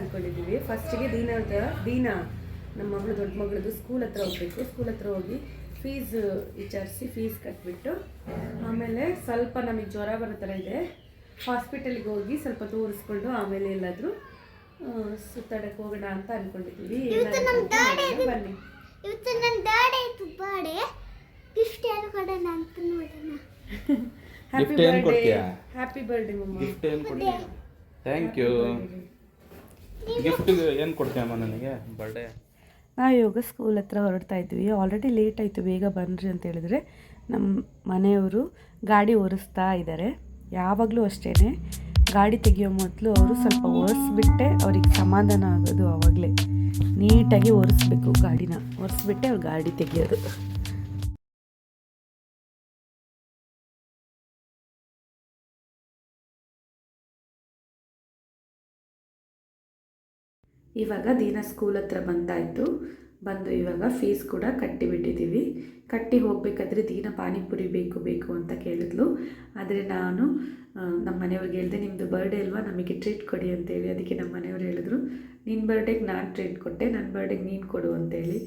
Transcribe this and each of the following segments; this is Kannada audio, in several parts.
ಅಂದ್ಕೊಂಡಿದ್ದೀವಿ ಫಸ್ಟಿಗೆ ದೀನದ ದೀನಾ ನಮ್ಮ ಮಗಳು ದೊಡ್ಡ ಮಗಳದ್ದು ಸ್ಕೂಲ್ ಹತ್ರ ಹೋಗ್ಬೇಕು. ಸ್ಕೂಲ್ ಹತ್ರ ಹೋಗಿ ಫೀಸ್ ವಿಚಾರಿಸಿ ಫೀಸ್ ಕಟ್ಬಿಟ್ಟು ಆಮೇಲೆ ಸ್ವಲ್ಪ ನಮಗೆ ಜ್ವರ ಬರೋ ಥರ ಇದೆ. ಹಾಸ್ಪಿಟಲ್ಗೆ ಹೋಗಿ ಸ್ವಲ್ಪ ತೋರಿಸ್ಕೊಂಡು ಆಮೇಲೆ ಎಲ್ಲಾದರೂ ಸುತ್ತಾಡಕ್ಕೆ ಹೋಗೋಣ ಅಂತ ಅಂದ್ಕೊಂಡಿದ್ದೀವಿ. ಬನ್ನಿ. ಇವತ್ತು ನನ್ನ ಡ್ಯಾಡಿ ಆಯ್ತು ಬಾಡೆ ಗಿಫ್ಟ್ ಯಾರು ಕೊಡೋಣ ಅಂತ ನೋಡೋಣ. ಹ್ಯಾಪಿ ಬರ್ಡೇ ಹ್ಯಾಪಿ ಬರ್ಡೇ ಮಮ್ಮ. ಥ್ಯಾಂಕ್ ಯು ಗಿಫ್ಟ್ ಏನು ಕೊಡ್ತೀಯಮ್ಮ ನನಗೆ? ಬರ್ಡೇ ನಾವು ಯೋಗ ಸ್ಕೂಲ್ ಹತ್ರ ಹೊರಡ್ತಾ ಇದ್ವಿ. ಆಲ್ರೆಡಿ ಲೇಟ್ ಆಯಿತು, ಬೇಗ ಬನ್ನಿರಿ ಅಂತ ಹೇಳಿದ್ರೆ. ನಮ್ಮ ಮನೆಯವರು ಗಾಡಿ ಒರೆಸ್ತಾ ಇದ್ದಾರೆ ಯಾವಾಗಲೂ ಅಷ್ಟೇ ಗಾಡಿ ತೆಗಿಯೋ ಮೊದಲು ಅವರು ಸ್ವಲ್ಪ ಒರೆಸ್ಬಿಟ್ಟೆ ಅವ್ರಿಗೆ ಸಮಾಧಾನ ಆಗೋದು ಆವಾಗಲೇ ನೀಟಾಗಿ ಒರೆಸ್ಬೇಕು ಗಾಡಿನ. ಒರೆಸ್ಬಿಟ್ಟೆ ಅವ್ರು ಗಾಡಿ ತೆಗಿಯೋದು. ಇವಾಗ ದಿನ ಸ್ಕೂಲ್ ಹತ್ರ ಬಂದಾಯಿತು. ಬಂದು ಇವಾಗ ಫೀಸ್ ಕೂಡ ಕಟ್ಟಿಬಿಟ್ಟಿದ್ದೀವಿ. ಕಟ್ಟಿ ಹೋಗಬೇಕಾದ್ರೆ ದಿನ ಪಾನಿಪುರಿ ಬೇಕು ಬೇಕು ಅಂತ ಕೇಳಿದ್ಲು. ಆದರೆ ನಾನು ನಮ್ಮ ಮನೆಯವ್ರಿಗೆ ಹೇಳಿದೆ ನಿಮ್ಮದು ಬರ್ಡೇ ಅಲ್ವಾ? ನಮಗೆ ಟ್ರೀಟ್ ಕೊಡಿ ಅಂತೇಳಿ ಅದಕ್ಕೆ ನಮ್ಮ ಮನೆಯವ್ರು ಹೇಳಿದ್ರು ನಿನ್ನ ಬರ್ಡೇಗೆ ನಾನು ಟ್ರೀಟ್ ಕೊಟ್ಟೆ ನನ್ನ ಬರ್ಡೇಗೆ ನೀನು ಕೊಡು ಅಂತೇಳಿ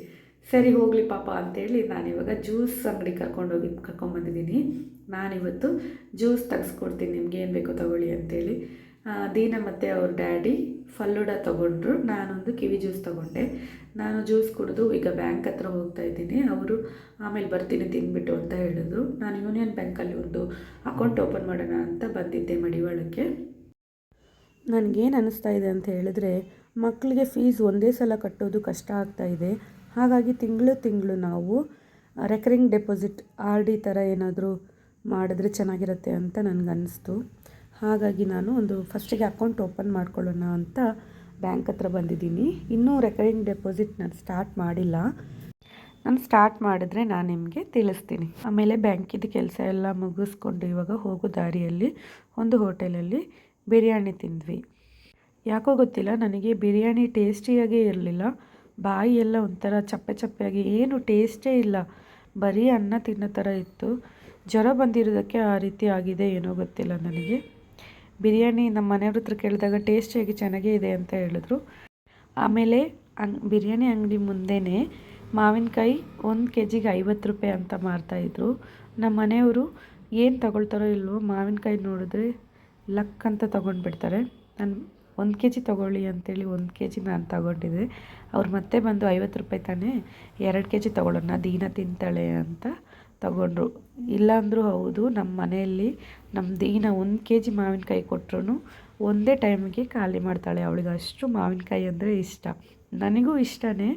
ಸರಿ, ಹೋಗಲಿ ಪಾಪ ಅಂತೇಳಿ ನಾನಿವಾಗ ಜ್ಯೂಸ್ ಅಂಗಡಿ ಕರ್ಕೊಂಡೋಗಿ ಕರ್ಕೊಂಬಂದಿದ್ದೀನಿ. ನಾನಿವತ್ತು ಜ್ಯೂಸ್ ತೆಗೆಸ್ಕೊಡ್ತೀನಿ. ನಿಮ್ಗೆ ಏನು ಬೇಕೋ ತಗೊಳ್ಳಿ ಅಂತೇಳಿ ದೀನ ಮತ್ತು ಅವ್ರ ಡ್ಯಾಡಿ ಫಲ್ಲೂಡ ತೊಗೊಂಡ್ರು. ನಾನೊಂದು ಕಿವಿ ಜ್ಯೂಸ್ ತೊಗೊಂಡೆ. ನಾನು ಜ್ಯೂಸ್ ಕುಡಿದು ಈಗ ಬ್ಯಾಂಕ್ ಹತ್ರ ಹೋಗ್ತಾ ಇದ್ದೀನಿ. ಅವರು ಆಮೇಲೆ ಬರ್ತೀನಿ ತಿಂದ್ಬಿಟ್ಟು ಅಂತ ಹೇಳಿದ್ರು. ನಾನು ಯೂನಿಯನ್ ಬ್ಯಾಂಕಲ್ಲಿ ಒಂದು ಅಕೌಂಟ್ ಓಪನ್ ಮಾಡೋಣ ಅಂತ ಬಂದಿದ್ದೆ ಮಡಿವಾಳಕ್ಕೆ. ನನಗೇನು ಅನ್ನಿಸ್ತಾ ಇದೆ ಅಂತ ಹೇಳಿದ್ರೆ ಮಕ್ಕಳಿಗೆ ಫೀಸ್ ಒಂದೇ ಸಲ ಕಟ್ಟೋದು ಕಷ್ಟ ಆಗ್ತಾ ಇದೆ. ಹಾಗಾಗಿ ತಿಂಗಳು ತಿಂಗಳು ನಾವು ರೆಕರಿಂಗ್ ಡೆಪಾಸಿಟ್ ಆರ್ ಡಿ ಥರ ಏನಾದರೂ ಮಾಡಿದ್ರೆ ಚೆನ್ನಾಗಿರುತ್ತೆ ಅಂತ ನನಗನ್ನಿಸ್ತು ಹಾಗಾಗಿ ನಾನು ಒಂದು ಫಸ್ಟಿಗೆ ಅಕೌಂಟ್ ಓಪನ್ ಮಾಡ್ಕೊಳ್ಳೋಣ ಅಂತ ಬ್ಯಾಂಕ್ ಹತ್ರ ಬಂದಿದ್ದೀನಿ. ಇನ್ನೂ ರೆಕರಿಂಗ್ ಡೆಪಾಸಿಟ್ ನಾನು ಸ್ಟಾರ್ಟ್ ಮಾಡಿಲ್ಲ. ನಾನು ಸ್ಟಾರ್ಟ್ ಮಾಡಿದ್ರೆ ನಾನು ನಿಮಗೆ ತಿಳಿಸ್ತೀನಿ. ಆಮೇಲೆ ಬ್ಯಾಂಕಿದ ಕೆಲಸ ಎಲ್ಲ ಮುಗಿಸ್ಕೊಂಡು ಇವಾಗ ಹೋಗೋ ದಾರಿಯಲ್ಲಿ ಒಂದು ಹೋಟೆಲಲ್ಲಿ ಬಿರಿಯಾನಿ ತಿಂದ್ವಿ. ಯಾಕೋ ಗೊತ್ತಿಲ್ಲ, ನನಗೆ ಬಿರಿಯಾನಿ ಟೇಸ್ಟಿಯಾಗೇ ಇರಲಿಲ್ಲ. ಬಾಯಿ ಎಲ್ಲ ಒಂಥರ ಚಪ್ಪೆ ಚಪ್ಪೆಯಾಗಿ, ಏನು ಟೇಸ್ಟೇ ಇಲ್ಲ. ಬರೀ ಅನ್ನ ತಿನ್ನೋ ಥರ ಇತ್ತು. ಜ್ವರ ಬಂದಿರೋದಕ್ಕೆ ಆ ರೀತಿ ಆಗಿದೆ ಏನೋ ಗೊತ್ತಿಲ್ಲ ನನಗೆ. ಬಿರಿಯಾನಿ ನಮ್ಮ ಮನೆಯವ್ರ ಹತ್ರ ಕೇಳಿದಾಗ ಟೇಸ್ಟಿಯಾಗಿ ಚೆನ್ನಾಗೇ ಇದೆ ಅಂತ ಹೇಳಿದ್ರು. ಆಮೇಲೆ ಅಂಗ್, ಬಿರಿಯಾನಿ ಅಂಗಡಿ ಮುಂದೆನೇ ಮಾವಿನಕಾಯಿ ಒಂದು ಕೆ ಜಿಗೆ ಐವತ್ತು ರೂಪಾಯಿ ಅಂತ ಮಾರ್ತಾಯಿದ್ರು ನಮ್ಮ ಮನೆಯವರು ಏನು ತಗೊಳ್ತಾರೋ ಇಲ್ವೋ ಮಾವಿನಕಾಯಿ ನೋಡಿದ್ರೆ ಲಕ್ ಅಂತ ತೊಗೊಂಡ್ಬಿಡ್ತಾರೆ. ನಾನು ಒಂದು ಕೆ ಜಿ ತೊಗೊಳ್ಳಿ ಅಂತೇಳಿ ಒಂದು ಕೆ ಜಿ ನಾನು ತಗೊಂಡಿದ್ದೆ. ಅವ್ರು ಮತ್ತೆ ಬಂದು ಐವತ್ತು ರೂಪಾಯಿ ತಾನೇ, ಎರಡು ಕೆ ಜಿ ತೊಗೊಳ್ಳೋಣ, ದೀನ ತಿಂತಾಳೆ ಅಂತ ತಗೊಂಡ್ರು. ಇಲ್ಲಾಂದರೂ ಹೌದು ನಮ್ಮ ಮನೆಯಲ್ಲಿ ನಮ್ಮ ದೀನ ಒಂದು ಕೆ ಜಿ ಮಾವಿನಕಾಯಿ ಕೊಟ್ಟರು ಒಂದೇ ಟೈಮಿಗೆ ಖಾಲಿ ಮಾಡ್ತಾಳೆ ಅವಳಿಗೆ. ಅಷ್ಟು ಮಾವಿನಕಾಯಿ ಅಂದರೆ ಇಷ್ಟ. ನನಗೂ ಇಷ್ಟನೇ,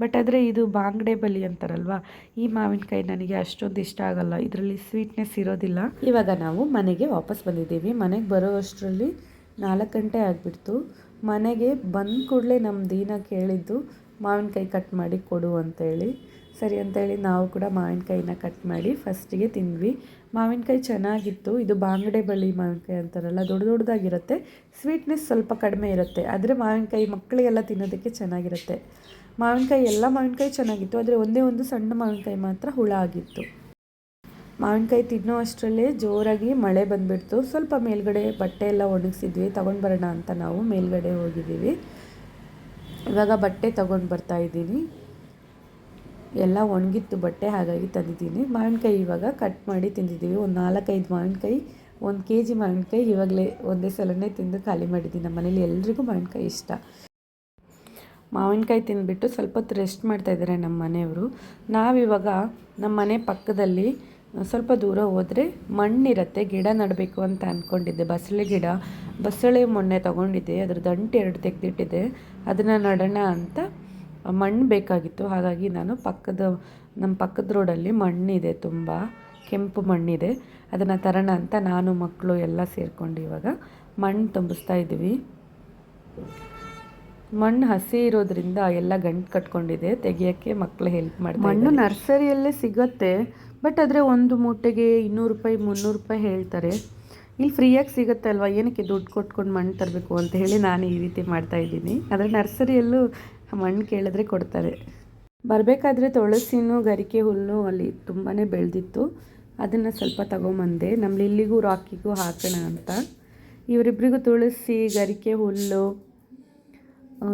ಬಟ್ ಆದರೆ ಇದು ಬಾಂಗ್ಡೆ ಬಲಿ ಅಂತಾರಲ್ವ? ಈ ಮಾವಿನಕಾಯಿ ನನಗೆ ಅಷ್ಟೊಂದು ಇಷ್ಟ ಆಗಲ್ಲ. ಇದರಲ್ಲಿ ಸ್ವೀಟ್ನೆಸ್ ಇರೋದಿಲ್ಲ. ಇವಾಗ ನಾವು ಮನೆಗೆ ವಾಪಸ್ ಬಂದಿದ್ದೀವಿ. ಮನೆಗೆ ಬರೋ ಅಷ್ಟರಲ್ಲಿ ನಾಲ್ಕು ಗಂಟೆ ಆಗಿಬಿಡ್ತು. ಮನೆಗೆ ಬಂದ ಕೂಡಲೇ ನಮ್ಮ ದೀನ ಕೇಳಿದ್ದು, ಮಾವಿನಕಾಯಿ ಕಟ್ ಮಾಡಿ ಕೊಡು ಅಂತೇಳಿ. ಸರಿ ಅಂತೇಳಿ ನಾವು ಕೂಡ ಮಾವಿನಕಾಯಿನ ಕಟ್ ಮಾಡಿ ಫಸ್ಟಿಗೆ ತಿಂದ್ವಿ. ಮಾವಿನಕಾಯಿ ಚೆನ್ನಾಗಿತ್ತು. ಇದು ಬಾಂಗಡೆ ಬಳ್ಳಿ ಮಾವಿನಕಾಯಿ ಅಂತಾರಲ್ಲ, ದೊಡ್ಡ ದೊಡ್ಡದಾಗಿರುತ್ತೆ. ಸ್ವೀಟ್ನೆಸ್ ಸ್ವಲ್ಪ ಕಡಿಮೆ ಇರುತ್ತೆ. ಆದರೆ ಮಾವಿನಕಾಯಿ ಮಕ್ಕಳಿಗೆಲ್ಲ ತಿನ್ನೋದಕ್ಕೆ ಚೆನ್ನಾಗಿರುತ್ತೆ. ಮಾವಿನಕಾಯಿ, ಎಲ್ಲ ಮಾವಿನಕಾಯಿ ಚೆನ್ನಾಗಿತ್ತು, ಆದರೆ ಒಂದೇ ಒಂದು ಸಣ್ಣ ಮಾವಿನಕಾಯಿ ಮಾತ್ರ ಹುಳ ಆಗಿತ್ತು. ಮಾವಿನಕಾಯಿ ತಿನ್ನೋ ಅಷ್ಟರಲ್ಲೇ ಜೋರಾಗಿ ಮಳೆ ಬಂದುಬಿಡ್ತು. ಸ್ವಲ್ಪ ಮೇಲ್ಗಡೆ ಬಟ್ಟೆ ಎಲ್ಲ ಒಣಗಿಸಿದ್ವಿ. ತೊಗೊಂಡು ಬರೋಣ ಅಂತ ನಾವು ಮೇಲ್ಗಡೆ ಹೋಗಿದ್ದೀವಿ. ಇವಾಗ ಬಟ್ಟೆ ತೊಗೊಂಡು ಬರ್ತಾ ಇದ್ದೀನಿ. ಎಲ್ಲ ಒಣಗಿತ್ತು, ಬಟ್ಟೆ ಹಾಗಾಗಿ ತಂದಿದ್ದೀನಿ. ಮಾವಿನಕಾಯಿ ಇವಾಗ ಕಟ್ ಮಾಡಿ ತಿಂದಿದ್ದೀವಿ. ಒಂದು ನಾಲ್ಕೈದು ಮಾವಿನಕಾಯಿ, ಒಂದು ಕೆ ಜಿ ಮಾವಿನಕಾಯಿ ಇವಾಗಲೇ ಒಂದೇ ಸಲನೇ ತಿಂದು ಖಾಲಿ ಮಾಡಿದ್ದೀನಿ. ನಮ್ಮ ಮನೇಲಿ ಎಲ್ರಿಗೂ ಮಾವಿನಕಾಯಿ ಇಷ್ಟ. ಮಾವಿನಕಾಯಿ ತಿಂದುಬಿಟ್ಟು ಸ್ವಲ್ಪ ಹೊತ್ತು ರೆಸ್ಟ್ ಮಾಡ್ತಾಯಿದ್ದಾರೆ ನಮ್ಮ ಮನೆಯವರು. ನಾವಿವಾಗ ನಮ್ಮ ಮನೆ ಪಕ್ಕದಲ್ಲಿ ಸ್ವಲ್ಪ ದೂರ ಹೋದರೆ ಮಣ್ಣಿರುತ್ತೆ, ಗಿಡ ನೆಡಬೇಕು ಅಂತ ಅಂದ್ಕೊಂಡಿದ್ದೆ ಬಸಳೆ ಗಿಡ, ಬಸಳೆ ಮೊನ್ನೆ ತೊಗೊಂಡಿದ್ದೆ. ಅದ್ರ ದಂಟು ಎರಡು ತೆಗೆದಿಟ್ಟಿದೆ ಅದನ್ನು ನಡೋಣ ಅಂತ ಮಣ್ಣು ಬೇಕಾಗಿತ್ತು. ಹಾಗಾಗಿ ನಾನು ಪಕ್ಕದ ನಮ್ಮ ಪಕ್ಕದ ರೋಡಲ್ಲಿ ಮಣ್ಣಿದೆ ತುಂಬ, ಕೆಂಪು ಮಣ್ಣಿದೆ. ಅದನ್ನು ತರೋಣ ಅಂತ ನಾನು ಮಕ್ಕಳು ಎಲ್ಲ ಸೇರಿಕೊಂಡು ಇವಾಗ ಮಣ್ಣು ತುಂಬಿಸ್ತಾ ಇದ್ದೀವಿ. ಮಣ್ಣು ಹಸಿ ಇರೋದ್ರಿಂದ ಎಲ್ಲ ಗಂಟು ಕಟ್ಕೊಂಡಿದೆ. ತೆಗಿಯೋಕ್ಕೆ ಮಕ್ಕಳು ಹೆಲ್ಪ್ ಮಾಡ್ತಾರೆ ಮಣ್ಣು ನರ್ಸರಿಯಲ್ಲೇ ಸಿಗುತ್ತೆ, ಬಟ್ ಆದರೆ ಒಂದು ಮೂಟೆಗೆ ಇನ್ನೂರು ರೂಪಾಯಿ, ಮುನ್ನೂರು ರೂಪಾಯಿ ಹೇಳ್ತಾರೆ. ಇಲ್ಲಿ ಫ್ರೀಯಾಗಿ ಸಿಗುತ್ತೆ ಅಲ್ವಾ? ಏನಕ್ಕೆ ದುಡ್ಡು ಕೊಟ್ಕೊಂಡು ಮಣ್ಣು ತರಬೇಕು ಅಂತ ಹೇಳಿ ನಾನು ಈ ರೀತಿ ಮಾಡ್ತಾ ಇದ್ದೀನಿ. ಆದರೆ ನರ್ಸರಿಯಲ್ಲೂ ಮಣ್ಣು ಕೇಳಿದ್ರೆ ಕೊಡ್ತಾರೆ. ಬರಬೇಕಾದ್ರೆ ತುಳಸಿನೂ, ಗರಿಕೆ ಹುಲ್ಲು ಅಲ್ಲಿ ತುಂಬಾ ಬೆಳೆದಿತ್ತು. ಅದನ್ನು ಸ್ವಲ್ಪ ತಗೊಂಬಂದೆ. ನಮ್ಮ ಲಿಲ್ಲಿಗೂ ರಾಕಿಗೂ ಹಾಕೋಣ ಅಂತ. ಇವರಿಬ್ಬರಿಗೂ ತುಳಸಿ, ಗರಿಕೆ ಹುಲ್ಲು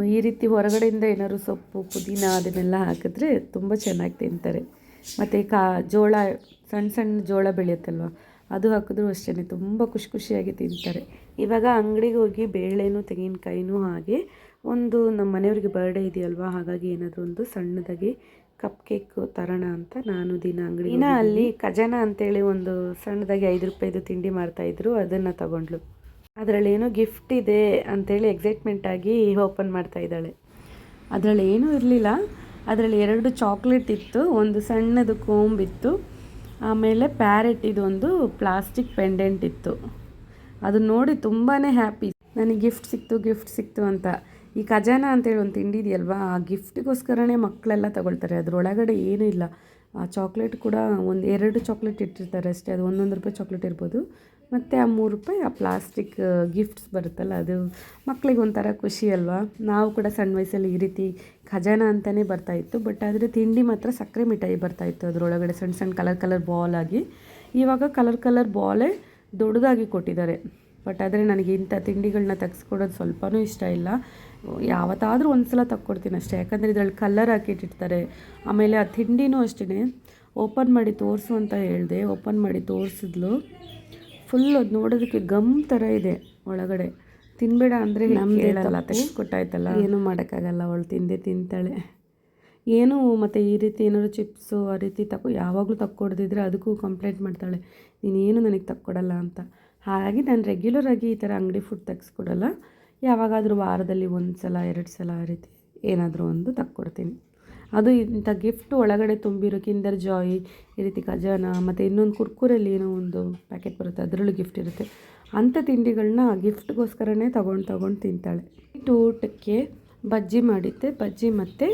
ಈ ರೀತಿ ಹೊರಗಡೆಯಿಂದ ಏನಾದ್ರು ಸೊಪ್ಪು, ಪುದೀನ ಅದನ್ನೆಲ್ಲ ಹಾಕಿದ್ರೆ ತುಂಬ ಚೆನ್ನಾಗಿ ತಿಂತಾರೆ. ಮತ್ತು ಕಾ, ಜೋಳ ಸಣ್ಣ ಸಣ್ಣ ಜೋಳ ಬೆಳೆಯುತ್ತಲ್ವ, ಅದು ಹಾಕಿದ್ರು ಅಷ್ಟೇ ತುಂಬ ಖುಷಿ ಖುಷಿಯಾಗಿ ತಿಂತಾರೆ. ಇವಾಗ ಅಂಗಡಿಗೆ ಹೋಗಿ ಬೇಳೆನೂ, ತೆಂಗಿನಕಾಯಿನೂ ಹಾಗೆ ಒಂದು ನಮ್ಮ ಮನೆಯವ್ರಿಗೆ ಬರ್ಡೇ ಇದೆಯಲ್ವಾ? ಹಾಗಾಗಿ ಏನಾದರೂ ಒಂದು ಸಣ್ಣದಾಗಿ ಕಪ್ ಕೇಕ್ ತರೋಣ ಅಂತ ನಾನು ದಿನ ಅಂಗಡಿ ದಿನ ಅಲ್ಲಿ ಖಜಾನ ಅಂತೇಳಿ ಒಂದು ಸಣ್ಣದಾಗಿ ಐದು ರೂಪಾಯಿದು ತಿಂಡಿ ಮಾಡ್ತಾಯಿದ್ರು ಅದನ್ನು ತಗೊಂಡ್ಲು ಅದರಲ್ಲಿ ಏನೋ ಗಿಫ್ಟ್ ಇದೆ ಅಂತೇಳಿ ಎಕ್ಸೈಟ್ಮೆಂಟ್ ಆಗಿ ಓಪನ್ ಮಾಡ್ತಾ ಇದ್ದಾಳೆ. ಅದರಲ್ಲಿ ಏನೂ ಇರಲಿಲ್ಲ. ಅದರಲ್ಲಿ ಎರಡು ಚಾಕ್ಲೇಟ್ ಇತ್ತು ಒಂದು ಸಣ್ಣದು ಕೋಂಬಿತ್ತು ಆಮೇಲೆ ಪ್ಯಾರೆಟ್ ಇದೊಂದು ಪ್ಲಾಸ್ಟಿಕ್ ಪೆಂಡೆಂಟ್ ಇತ್ತು. ಅದು ನೋಡಿ ತುಂಬಾ ಹ್ಯಾಪಿ ನನಗೆ ಗಿಫ್ಟ್ ಸಿಕ್ತು ಗಿಫ್ಟ್ ಸಿಕ್ತು ಅಂತ. ಈ ಖಜಾನ ಅಂತೇಳಿ ಒಂದು ತಿಂಡಿ ಇದೆಯಲ್ವಾ? ಆ ಗಿಫ್ಟಿಗೋಸ್ಕರನೇ ಮಕ್ಕಳೆಲ್ಲ ತಗೊಳ್ತಾರೆ. ಅದರೊಳಗಡೆ ಏನೂ ಇಲ್ಲ. ಆ ಚಾಕ್ಲೇಟ್ ಕೂಡ ಒಂದು ಎರಡು ಚಾಕ್ಲೇಟ್ ಇಟ್ಟಿರ್ತಾರೆ ಅಷ್ಟೇ. ಅದು ಒಂದೊಂದು ರೂಪಾಯಿ ಚಾಕ್ಲೇಟ್ ಇರ್ಬೋದು. ಮತ್ತು ಆ ಮೂರು ರೂಪಾಯಿ ಆ ಪ್ಲಾಸ್ಟಿಕ್ ಗಿಫ್ಟ್ಸ್ ಬರುತ್ತಲ್ಲ, ಅದು ಮಕ್ಕಳಿಗೆ ಒಂಥರ ಖುಷಿ ಅಲ್ವಾ? ನಾವು ಕೂಡ ಸಣ್ಣ ವಯಸ್ಸಲ್ಲಿ ಈ ರೀತಿ ಖಜಾನ ಅಂತಲೇ ಬರ್ತಾಯಿತ್ತು ಬಟ್ ಆದರೆ ತಿಂಡಿ ಮಾತ್ರ ಸಕ್ಕರೆ ಮಿಠಾಯಿ ಬರ್ತಾಯಿತ್ತು ಅದರೊಳಗಡೆ ಸಣ್ಣ ಸಣ್ಣ ಕಲರ್ ಕಲರ್ ಬಾಲ್ ಆಗಿ. ಇವಾಗ ಕಲರ್ ಕಲರ್ ಬಾಲೇ ದೊಡ್ಡದಾಗಿ ಕೊಟ್ಟಿದ್ದಾರೆ. ಬಟ್ ಆದರೆ ನನಗೆ ಇಂಥ ತಿಂಡಿಗಳನ್ನ ತೆಗೆಸ್ಕೊಡೋದು ಸ್ವಲ್ಪನೂ ಇಷ್ಟ ಇಲ್ಲ. ಯಾವತ್ತಾದರೂ ಒಂದು ಸಲ ತಕ್ಕೊಡ್ತೀನಿ ಅಷ್ಟೇ. ಯಾಕಂದರೆ ಇದರಲ್ಲಿ ಕಲರ್ ಹಾಕಿಟ್ಟಿರ್ತಾರೆ ಆಮೇಲೆ ಆ ತಿಂಡಿನೂ ಅಷ್ಟೇ ಓಪನ್ ಮಾಡಿ ತೋರಿಸು ಅಂತ ಹೇಳಿದೆ. ಓಪನ್ ಮಾಡಿ ತೋರಿಸಿದ್ಲು. ಫುಲ್ ಅದು ನೋಡೋದಕ್ಕೆ ಗಮ್ ಥರ ಇದೆ ಒಳಗಡೆ. ತಿನ್ಬೇಡ ಅಂದರೆ ಹೇಳಲ್ಲ ಕೊಟ್ಟಾಯ್ತಲ್ಲ. ಏನೂ ಮಾಡೋಕ್ಕಾಗಲ್ಲ. ಅವಳು ತಿಂದೆ ತಿಂತಾಳೆ. ಏನು ಮತ್ತು ಈ ರೀತಿ ಏನಾದ್ರು ಚಿಪ್ಸು ಆ ರೀತಿ ತಗೊ ಯಾವಾಗಲೂ ತಕ್ಕೊಡ್ದಿದ್ರೆ ಅದಕ್ಕೂ ಕಂಪ್ಲೇಂಟ್ ಮಾಡ್ತಾಳೆ. ನೀನೇನು ನನಗೆ ತಕ್ಕೊಡಲ್ಲ ಅಂತ. ಹಾಗಾಗಿ ನಾನು ರೆಗ್ಯುಲರಾಗಿ ಈ ಥರ ಅಂಗಡಿ ಫುಡ್ ತೆಗೆಸ್ಕೊಡಲ್ಲ ಯಾವಾಗಾದರೂ ವಾರದಲ್ಲಿ ಒಂದು ಸಲ ಎರಡು ಸಲ ಆ ರೀತಿ ಏನಾದರೂ ಒಂದು ತಕ್ಕೊಡ್ತೀನಿ. ಅದು ಇಂಥ ಗಿಫ್ಟ್ ಒಳಗಡೆ ತುಂಬಿರೋ ಕಿಂಡರ್ ಜಾಯ್ ಈ ರೀತಿ ಖಜಾನ, ಮತ್ತು ಇನ್ನೊಂದು ಕುರ್ಕುರಲ್ಲಿ ಏನೋ ಒಂದು ಪ್ಯಾಕೆಟ್ ಬರುತ್ತೆ, ಅದರಲ್ಲೂ ಗಿಫ್ಟ್ ಇರುತ್ತೆ. ಅಂಥ ತಿಂಡಿಗಳನ್ನ ಗಿಫ್ಟ್ಗೋಸ್ಕರನೇ ತೊಗೊಂಡು ತೊಗೊಂಡು ತಿಂತಾಳೆ. ಊಟಕ್ಕೆ ಬಜ್ಜಿ ಮಾಡಿದ್ದೆ, ಬಜ್ಜಿ ಮತ್ತು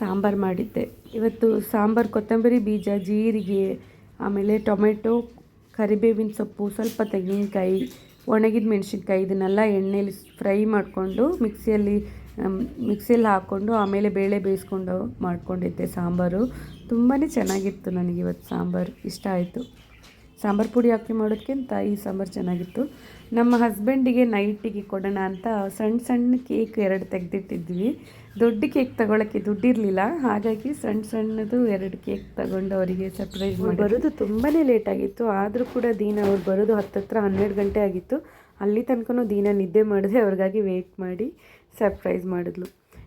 ಸಾಂಬಾರು ಮಾಡಿದ್ದೆ. ಇವತ್ತು ಸಾಂಬಾರು, ಕೊತ್ತಂಬರಿ ಬೀಜ, ಜೀರಿಗೆ, ಆಮೇಲೆ ಟೊಮೆಟೊ, ಕರಿಬೇವಿನ ಸೊಪ್ಪು, ಸ್ವಲ್ಪ ತೆಂಗಿನಕಾಯಿ ಒಣಗಿದ ಮೆಣಸಿನ್ಕಾಯಿ ಇದನ್ನೆಲ್ಲ ಎಣ್ಣೆಲಿ ಫ್ರೈ ಮಾಡಿಕೊಂಡು ಮಿಕ್ಸಿಯಲ್ಲಿ ಮಿಕ್ಸಿಯಲ್ಲಿ ಹಾಕ್ಕೊಂಡು ಆಮೇಲೆ ಬೇಳೆ ಬೇಯಿಸ್ಕೊಂಡು ಮಾಡ್ಕೊಂಡಿದ್ದೆ ಸಾಂಬಾರು. ತುಂಬಾ ಚೆನ್ನಾಗಿತ್ತು ನನಗೆ ಇವತ್ತು ಸಾಂಬಾರು. ಇಷ್ಟ ಆಯಿತು. ಸಾಂಬಾರು ಪುಡಿ ಹಾಕಿ ಮಾಡೋದಕ್ಕಿಂತ ಈ ಸಾಂಬಾರು ಚೆನ್ನಾಗಿತ್ತು. ನಮ್ಮ ಹಸ್ಬೆಂಡಿಗೆ ನೈಟಿಗೆ ಕೊಡೋಣ ಅಂತ ಸಣ್ಣ ಸಣ್ಣ ಕೇಕ್ ಎರಡು ತೆಗೆದಿಟ್ಟಿದ್ವಿ. ದೊಡ್ಡ ಕೇಕ್ ತಗೊಳ್ಳೋಕ್ಕೆ ದುಡ್ಡಿರಲಿಲ್ಲ. ಹಾಗಾಗಿ ಸಣ್ಣ ಸಣ್ಣದು ಎರಡು ಕೇಕ್ ತಗೊಂಡು ಅವರಿಗೆ ಸರ್ಪ್ರೈಸ್ ಮಾಡಿ ಬರೋದು ತುಂಬಾ ಲೇಟ್ ಆಗಿತ್ತು. ಆದರೂ ಕೂಡ ದೀನ ಅವ್ರು ಬರೋದು ಹತ್ತತ್ರ ಹನ್ನೆರಡು ಗಂಟೆ ಆಗಿತ್ತು. ಅಲ್ಲಿ ತನಕನೂ ದೀನ ನಿದ್ದೆ ಮಾಡಿದೆ ಅವ್ರಿಗಾಗಿ ವೆಯ್ಟ್ ಮಾಡಿ ಸರ್ಪ್ರೈಸ್ ಮಾಡಿದ್ಲು.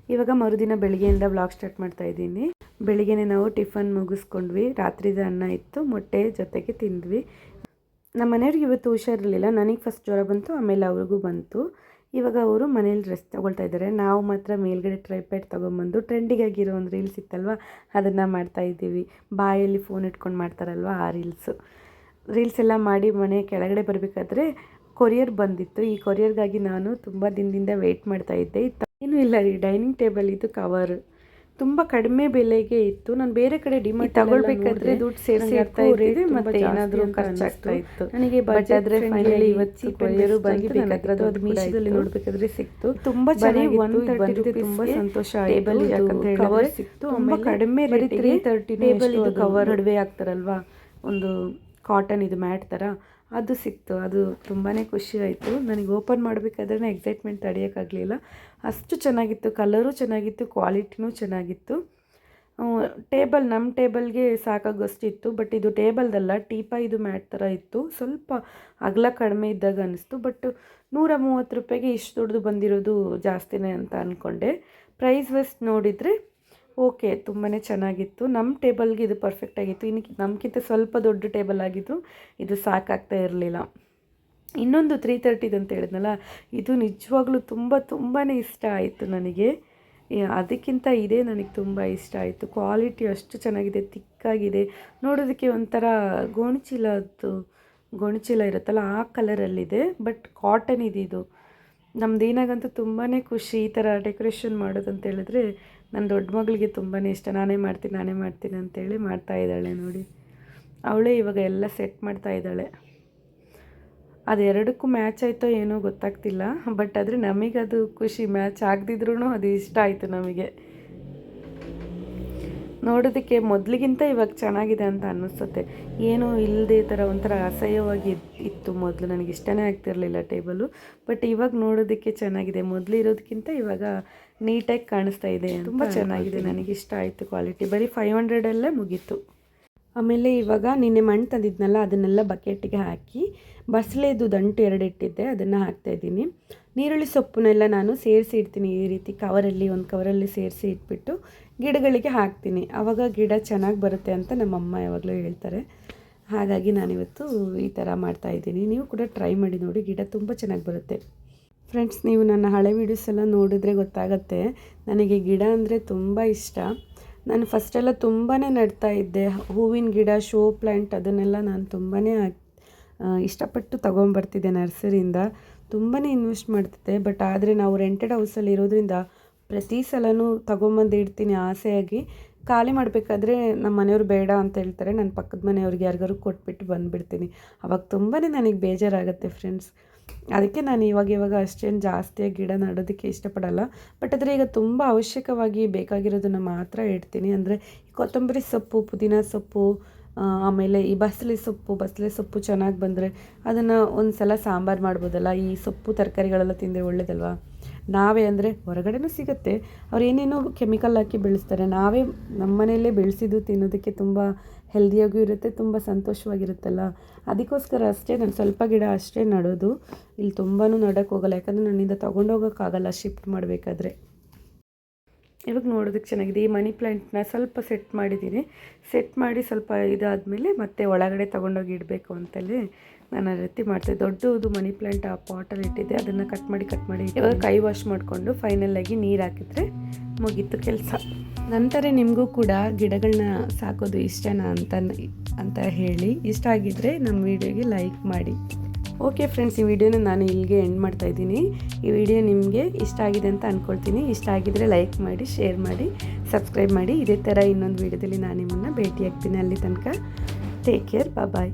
ಇವಾಗ ಮರುದಿನ ಬೆಳಿಗ್ಗೆಯಿಂದ ಬ್ಲಾಗ್ ಸ್ಟಾರ್ಟ್ ಮಾಡ್ತಾ ಇದ್ದೀನಿ. ಬೆಳಿಗ್ಗೆನೇ ನಾವು ಟಿಫನ್ ಮುಗಿಸ್ಕೊಂಡ್ವಿ. ರಾತ್ರಿದ ಅನ್ನ ಇತ್ತು. ಮೊಟ್ಟೆ ಜೊತೆಗೆ ತಿಂದ್ವಿ. ನಮ್ಮ ಮನೆಯವ್ರಿಗೆ ಇವತ್ತು ಹುಷಾರಿರಲಿಲ್ಲ. ನನಗೆ ಫಸ್ಟ್ ಜ್ವರ ಬಂತು ಆಮೇಲೆ ಅವ್ರಿಗೂ ಬಂತು. ಇವಾಗ ಅವರು ಮನೇಲಿ ಡ್ರೆಸ್ ತೊಗೊಳ್ತಾ ಇದ್ದಾರೆ. ನಾವು ಮಾತ್ರ ಮೇಲ್ಗಡೆ ಟ್ರೈಪ್ಯಾಡ್ ತೊಗೊಂಬಂದು ಟ್ರೆಂಡಿಗಾಗಿರೋ ಒಂದು ರೀಲ್ಸ್ ಇತ್ತಲ್ವ, ಅದನ್ನು ಮಾಡ್ತಾ ಇದ್ದೀವಿ. ಬಾಯಲ್ಲಿ ಫೋನ್ ಇಟ್ಕೊಂಡು ಮಾಡ್ತಾರಲ್ವ ಆ ರೀಲ್ಸು ರೀಲ್ಸ್ ಎಲ್ಲ ಮಾಡಿ ಮನೆ ಕೆಳಗಡೆ ಬರಬೇಕಾದ್ರೆ ಕೊರಿಯರ್ ಬಂದಿತ್ತು. ಈ ಕೊರಿಯರ್ಗಾಗಿ ನಾನು ತುಂಬ ದಿನದಿಂದ ವೆಯ್ಟ್ ಮಾಡ್ತಾ ಇದ್ದೆ. ಇದು ಏನೂ ಇಲ್ಲ ರೀ ಡೈನಿಂಗ್ ಟೇಬಲ್ ಇದು ಕವರ್ ತುಂಬ ಕಡಿಮೆ ಬೆಲೆಗೆ ಇತ್ತು. ನಾನು ಬೇರೆ ಕಡೆ ಡಿಮಾರ್ಟ್ ತಗೊಳ್ಬೇಕಾದ್ರೆ ದುಡ್ಡು ಸೇರಿಸಿ ಇರ್ತಾ ಮತ್ತೆ ಏನಾದರೂ ಖರ್ಚಾಗ್ತಾ ಇತ್ತು. ನನಗೆ ಬಜಾದ್ರೆ ಫೈನಲಿ ಇವತ್ತು ಕೊರಿಯರು ಬಂದು ಬೇಕಾದ್ರೆ ಅದು ಮೀಶೋದಲ್ಲಿ ನೋಡ್ಬೇಕಾದ್ರೆ ಸಿಕ್ತು. ತುಂಬಾ ಚೆನ್ನಾಗಿ ಒನ್ ತರ್ಟಿ ತುಂಬಾ ಸಂತೋಷ ಟೇಬಲ್ ಯಾಕಂತ ಕವರ್ ಸಿಕ್ತು ತುಂಬಾ ಕಡಿಮೆ ಬರೀ ತ್ರೀ ತರ್ಟಿ ಟೇಬಲ್ ಇದು ಕವರ್ ನಡುವೆ ಆಗ್ತಾರಲ್ವಾ ಒಂದು ಕಾಟನ್ ಇದು ಮ್ಯಾಟ್ ಥರ ಅದು ಸಿಕ್ತು. ಅದು ತುಂಬಾ ಖುಷಿ ಆಯಿತು. ನನಗೆ ಓಪನ್ ಮಾಡಬೇಕಾದ್ರೆ ಎಕ್ಸೈಟ್ಮೆಂಟ್ ತಡೆಯೋಕ್ಕಾಗಲಿಲ್ಲ. ಅಷ್ಟು ಚೆನ್ನಾಗಿತ್ತು ಕಲರು ಚೆನ್ನಾಗಿತ್ತು ಕ್ವಾಲಿಟಿನೂ ಚೆನ್ನಾಗಿತ್ತು. ಟೇಬಲ್ ನಮ್ಮ ಟೇಬಲ್ಗೆ ಸಾಕಾಗೋಷ್ಟು ಇತ್ತು ಬಟ್ ಇದು ಟೇಬಲ್ದಲ್ಲ ಟೀಪಾ ಇದು ಮ್ಯಾಟ್ ಥರ ಇತ್ತು. ಸ್ವಲ್ಪ ಅಗಲ ಕಡಿಮೆ ಇದ್ದಾಗ ಅನ್ನಿಸ್ತು ಬಟ್ ನೂರ ಮೂವತ್ತು ರೂಪಾಯಿಗೆ ಇಷ್ಟು ದೊಡ್ಡದು ಬಂದಿರೋದು ಜಾಸ್ತಿನೇ ಅಂತ ಅಂದ್ಕೊಂಡೆ ಪ್ರೈಸ್ ವೆಸ್ಟ್ ನೋಡಿದರೆ ಓಕೆ ತುಂಬಾ ಚೆನ್ನಾಗಿತ್ತು. ನಮ್ಮ ಟೇಬಲ್ಗೆ ಇದು ಪರ್ಫೆಕ್ಟ್ ಆಗಿತ್ತು. ಇನ್ನು ನಮಗಿಂತ ಸ್ವಲ್ಪ ದೊಡ್ಡ ಟೇಬಲ್ ಆಗಿದ್ದು ಇದು ಸಾಕಾಗ್ತಾ ಇರಲಿಲ್ಲ. ಇನ್ನೊಂದು ತ್ರೀ ತರ್ಟಿದು ಅಂತ ಹೇಳಿದ್ನಲ್ಲ, ಇದು ನಿಜವಾಗ್ಲೂ ತುಂಬ ತುಂಬಾ ಇಷ್ಟ ಆಯಿತು ನನಗೆ. ಅದಕ್ಕಿಂತ ಇದೇ ನನಗೆ ತುಂಬ ಇಷ್ಟ ಆಯಿತು. ಕ್ವಾಲಿಟಿ ಅಷ್ಟು ಚೆನ್ನಾಗಿದೆ, ತಿಕ್ಕಾಗಿದೆ. ನೋಡೋದಕ್ಕೆ ಒಂಥರ ಗೋಣಿಚೀಲದ್ದು, ಗೋಣಿಚೀಲ ಇರುತ್ತಲ್ಲ, ಆ ಕಲರಲ್ಲಿದೆ ಬಟ್ ಕಾಟನ್ ಇದೆ, ಇದು. ನಮ್ದು ಏನಾಗಂತೂ ತುಂಬಾ ಖುಷಿ ಈ ಥರ ಡೆಕೋರೇಷನ್ ಮಾಡೋದು ಅಂತ ಹೇಳಿದ್ರೆ ನನ್ನ ದೊಡ್ಡ ಮಗಳಿಗೆ ತುಂಬಾ ಇಷ್ಟ. ನಾನೇ ಮಾಡ್ತೀನಿ ನಾನೇ ಮಾಡ್ತೀನಿ ಅಂತೇಳಿ ಮಾಡ್ತಾ ಇದ್ದಾಳೆ ನೋಡಿ. ಅವಳೇ ಇವಾಗ ಎಲ್ಲ ಸೆಟ್ ಮಾಡ್ತಾ ಇದ್ದಾಳೆ. ಅದೆರಡಕ್ಕೂ ಮ್ಯಾಚ್ ಆಯಿತೋ ಏನೋ ಗೊತ್ತಾಗ್ತಿಲ್ಲ ಬಟ್ ಆದರೆ ನಮಗದು ಖುಷಿ ಮ್ಯಾಚ್ ಆಗದಿದ್ರೂ ಅದು ಇಷ್ಟ ಆಯಿತು ನಮಗೆ. ನೋಡೋದಕ್ಕೆ ಮೊದಲಿಗಿಂತ ಇವಾಗ ಚೆನ್ನಾಗಿದೆ ಅಂತ ಅನ್ನಿಸುತ್ತೆ. ಏನೂ ಇಲ್ಲದೆ ಥರ ಒಂಥರ ಅಸಹ್ಯವಾಗಿ ಇತ್ತು ಮೊದಲು. ನನಗೆ ಇಷ್ಟನೇ ಆಗ್ತಿರಲಿಲ್ಲ ಟೇಬಲು ಬಟ್ ಇವಾಗ ನೋಡೋದಕ್ಕೆ ಚೆನ್ನಾಗಿದೆ. ಮೊದಲು ಇರೋದಕ್ಕಿಂತ ಇವಾಗ ನೀಟಾಗಿ ಕಾಣಿಸ್ತಾ ಇದೆ ತುಂಬ ಚೆನ್ನಾಗಿದೆ. ನನಗೆ ಇಷ್ಟ ಆಯಿತು ಕ್ವಾಲಿಟಿ. ಬರೀ ಫೈವ್ ಹಂಡ್ರೆಡಲ್ಲೇ ಮುಗೀತು. ಆಮೇಲೆ ಇವಾಗ ನಿನ್ನೆ ಮಣ್ಣು ತಂದಿದ್ನಲ್ಲ, ಅದನ್ನೆಲ್ಲ ಬಕೆಟ್ಗೆ ಹಾಕಿ ಬಸಳೆದು ದಂಟು ಎರಡು ಇಟ್ಟಿದ್ದೆ ಅದನ್ನು ಹಾಕ್ತಾಯಿದ್ದೀನಿ ನೀರುಳ್ಳಿ ಸೊಪ್ಪನ್ನೆಲ್ಲ ನಾನು ಸೇರಿಸಿ ಇಡ್ತೀನಿ, ಈ ರೀತಿ ಕವರಲ್ಲಿ, ಒಂದು ಕವರಲ್ಲಿ ಸೇರಿಸಿ ಇಟ್ಬಿಟ್ಟು ಗಿಡಗಳಿಗೆ ಹಾಕ್ತೀನಿ. ಆವಾಗ ಗಿಡ ಚೆನ್ನಾಗಿ ಬರುತ್ತೆ ಅಂತ ನಮ್ಮಮ್ಮ ಯಾವಾಗಲೂ ಹೇಳ್ತಾರೆ. ಹಾಗಾಗಿ ನಾನಿವತ್ತು ಈ ಥರ ಮಾಡ್ತಾಯಿದ್ದೀನಿ ನೀವು ಕೂಡ ಟ್ರೈ ಮಾಡಿ ನೋಡಿ, ಗಿಡ ತುಂಬ ಚೆನ್ನಾಗಿ ಬರುತ್ತೆ. ಫ್ರೆಂಡ್ಸ್, ನೀವು ನನ್ನ ಹಳೆ ವೀಡಿಯೋಸ್ ಎಲ್ಲ ನೋಡಿದ್ರೆ ಗೊತ್ತಾಗತ್ತೆ. ನನಗೆ ಗಿಡ ಅಂದರೆ ತುಂಬ ಇಷ್ಟ. ನಾನು ಫಸ್ಟೆಲ್ಲ ತುಂಬಾ ನೆಡ್ತಾ ಇದ್ದೆ. ಹೂವಿನ ಗಿಡ, ಶೋ ಪ್ಲ್ಯಾಂಟ್ ಅದನ್ನೆಲ್ಲ ನಾನು ತುಂಬಾ ಇಷ್ಟಪಟ್ಟು ತೊಗೊಂಬರ್ತಿದ್ದೆ ನರ್ಸರಿಯಿಂದ. ತುಂಬಾ ಇನ್ವೆಸ್ಟ್ ಮಾಡ್ತಿದ್ದೆ. ಬಟ್ ಆದರೆ ನಾವು ರೆಂಟೆಡ್ ಹೌಸಲ್ಲಿ ಇರೋದ್ರಿಂದ ಪ್ರತಿ ಸಲನೂ ತೊಗೊಂಬಂದು ಇಡ್ತೀನಿ ಆಸೆಯಾಗಿ. ಖಾಲಿ ಮಾಡಬೇಕಾದ್ರೆ ನಮ್ಮ ಮನೆಯವ್ರು ಬೇಡ ಅಂತ ಹೇಳ್ತಾರೆ. ನನ್ನ ಪಕ್ಕದ ಮನೆಯವ್ರಿಗೆ ಯಾರಿಗಾರು ಕೊಟ್ಬಿಟ್ಟು ಬಂದುಬಿಡ್ತೀನಿ. ಅವಾಗ ತುಂಬಾ ನನಗೆ ಬೇಜಾರಾಗುತ್ತೆ ಫ್ರೆಂಡ್ಸ್ ಅದಕ್ಕೆ ನಾನು ಇವಾಗ ಇವಾಗ ಅಷ್ಟೇನು ಜಾಸ್ತಿಯಾಗಿ ಗಿಡ ನೆಡೋದಕ್ಕೆ ಇಷ್ಟಪಡಲ್ಲ. ಬಟ್ ಆದರೆ ಈಗ ತುಂಬ ಅವಶ್ಯಕವಾಗಿ ಬೇಕಾಗಿರೋದನ್ನು ಮಾತ್ರ ಇಡ್ತೀನಿ. ಅಂದರೆ ಕೊತ್ತಂಬರಿ ಸೊಪ್ಪು, ಪುದೀನ ಸೊಪ್ಪು ಆಮೇಲೆ ಈ ಬಸಳೆ ಸೊಪ್ಪು ಬಸಳೆ ಸೊಪ್ಪು ಚೆನ್ನಾಗಿ ಬಂದರೆ ಅದನ್ನು ಒಂದು ಸಲ ಸಾಂಬಾರು ಮಾಡ್ಬೋದಲ್ಲ. ಈ ಸೊಪ್ಪು ತರಕಾರಿಗಳೆಲ್ಲ ತಿಂದರೆ ಒಳ್ಳೇದಲ್ವಾ? ನಾವೇ ಅಂದರೆ ಹೊರಗಡೆನೂ ಸಿಗುತ್ತೆ. ಅವ್ರು ಏನೇನೋ ಕೆಮಿಕಲ್ ಹಾಕಿ ಬೆಳೆಸ್ತಾರೆ. ನಾವೇ ನಮ್ಮ ಮನೆಯಲ್ಲೇ ಬೆಳೆಸಿದ್ದು ತಿನ್ನೋದಕ್ಕೆ ತುಂಬ ಹೆಲ್ದಿಯಾಗೂ ಇರುತ್ತೆ, ತುಂಬ ಸಂತೋಷವಾಗಿರುತ್ತಲ್ಲ. ಅದಕ್ಕೋಸ್ಕರ ಅಷ್ಟೇ ನಾನು ಸ್ವಲ್ಪ ಗಿಡ ಅಷ್ಟೇ ನಡೋದು. ಇಲ್ಲಿ ತುಂಬಾ ನಡೋಕ್ಕೆ ಹೋಗಲ್ಲ ಯಾಕಂದರೆ ನನ್ನಿಂದ ತೊಗೊಂಡೋಗೋಕ್ಕಾಗಲ್ಲ ಶಿಫ್ಟ್ ಮಾಡಬೇಕಾದ್ರೆ. ಇವಾಗ ನೋಡೋದಕ್ಕೆ ಚೆನ್ನಾಗಿದೆ. ಈ ಮನಿ ಪ್ಲ್ಯಾಂಟ್ನ ಸ್ವಲ್ಪ ಸೆಟ್ ಮಾಡಿದ್ದೀನಿ. ಸೆಟ್ ಮಾಡಿ ಸ್ವಲ್ಪ ಇದಾದಮೇಲೆ ಮತ್ತೆ ಒಳಗಡೆ ತೊಗೊಂಡೋಗಿ ಇಡಬೇಕು ಅಂತಲೇ ನಾನು ಆ ರೀತಿ ಮಾಡ್ತೇನೆ ದೊಡ್ಡದು ಮನಿ ಪ್ಲ್ಯಾಂಟ್ ಆ ಪಾಟಲ್ಲಿ ಇಟ್ಟಿದ್ದೆ. ಅದನ್ನು ಕಟ್ ಮಾಡಿ ಕಟ್ ಮಾಡಿ ಇವಾಗ ಕೈ ವಾಶ್ ಮಾಡಿಕೊಂಡು ಫೈನಲಾಗಿ ನೀರು ಹಾಕಿದರೆ ಮುಗೀತು ಕೆಲಸ. ನಂತರ ನಿಮಗೂ ಕೂಡ ಗಿಡಗಳನ್ನ ಸಾಕೋದು ಇಷ್ಟನಾ ಅಂತ ಅಂತ ಹೇಳಿ. ಇಷ್ಟ ಆಗಿದ್ದರೆ ನಮ್ಮ ವಿಡಿಯೋಗೆ ಲೈಕ್ ಮಾಡಿ. ಓಕೆ ಫ್ರೆಂಡ್ಸ್ ಈ ವಿಡಿಯೋನ ನಾನು ಇಲ್ಲಿಗೆ ಎಂಡ್ ಮಾಡ್ತಾ ಇದ್ದೀನಿ. ಈ ವಿಡಿಯೋ ನಿಮಗೆ ಇಷ್ಟ ಆಗಿದೆ ಅಂತ ಅಂದ್ಕೊಳ್ತೀನಿ ಇಷ್ಟ ಆಗಿದರೆ ಲೈಕ್ ಮಾಡಿ ಶೇರ್ ಮಾಡಿ ಸಬ್ಸ್ಕ್ರೈಬ್ ಮಾಡಿ. ಇದೇ ಥರ ಇನ್ನೊಂದು ವಿಡಿಯೋದಲ್ಲಿ ನಾನು ನಿಮ್ಮನ್ನು ಭೇಟಿಯಾಗ್ತೀನಿ ಅಲ್ಲಿ ತನಕ. Take care bye